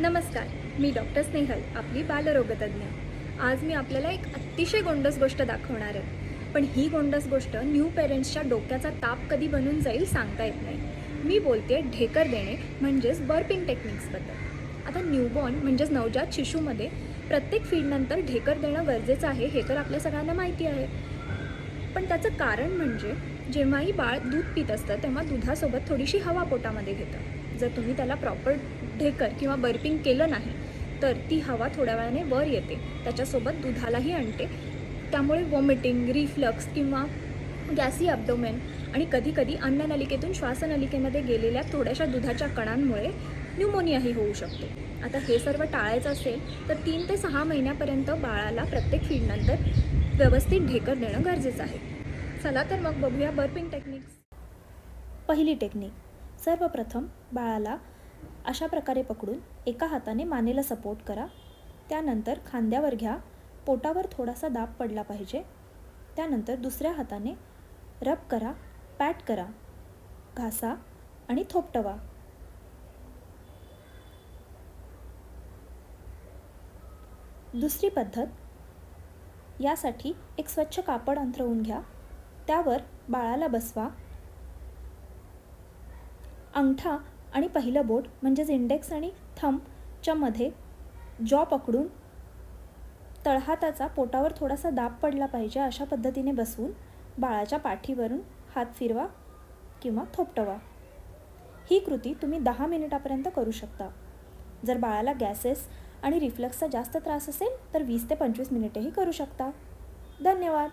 नमस्कार मी डॉक्टर स्नेहल आपली बालरोगतज्ञ. आज मी आपल्याला एक अतिशय गोंडस गोष्ट दाखवणार आहे. पण ही गोंडस गोष्ट न्यू पेरेंट्सच्या डोक्याचा ताप कधी बनून जाईल सांगता येत नाही. मी बोलते ढेकर देणे म्हणजेच बर्पिंग टेक्निक्सबद्दल आता न्यूबॉर्न म्हणजेच नवजात शिशूमध्ये प्रत्येक फीडनंतर ढेकर देणं गरजेचं आहे हे तर आपल्या सगळ्यांना माहिती आहे. पण त्याचं कारण म्हणजे जेव्हाही बाळ दूध पित असतं तेव्हा दुधासोबत थोडीशी हवा पोटामध्ये घेतं. जर तुम्ही त्याला प्रॉपर ढेकर किंवा बर्पिंग केलं नाही तर ती हवा थोड्या वेळाने वर येते. त्याच्यासोबत दुधालाही आणते. त्यामुळे वॉमिटिंग रिफ्लक्स किंवा गॅसी अब्डोमेन आणि कधीकधी अन्ननलिकेतून श्वासनलिकेमध्ये गेलेल्या थोड्याशा दुधाच्या कणांमुळे न्यूमोनियाही होऊ शकतो. आता हे सर्व टाळायचं असेल तर तीन ते सहा महिन्यापर्यंत बाळाला प्रत्येक फीडनंतर व्यवस्थित ढेकर देणं गरजेचं आहे. चला तर मग बघूया बर्पिंग टेक्निक्स पहिली टेक्निक सर्वप्रथम बाळाला अशा प्रकारे पकडून एका हाताने मानेला सपोर्ट करा. त्यानंतर खांद्यावर घ्या. पोटावर थोडासा दाब पडला पाहिजे. त्यानंतर दुसऱ्या हाताने रब करा पॅट करा. घासा आणि थोपटवा. दुसरी पद्धत यासाठी एक स्वच्छ कापड अंथरवून घ्या. त्यावर बाळाला बसवा. अंगठा आणि पहिलं बोट म्हणजेच इंडेक्स आणि थंबच्या मध्ये जॉ पकडून तळहाताचा पोटावर थोडासा दाब पडला पाहिजे अशा पद्धतीने बसवून बाळाच्या पाठीवरून हात फिरवा किंवा थोपटवा. ही कृती तुम्ही दहा मिनिटापर्यंत करू शकता. जर बाळाला गॅसेस आणि रिफ्लक्सचा जास्त त्रास असेल तर वीस ते पंचवीस मिनिटेही करू शकता. धन्यवाद!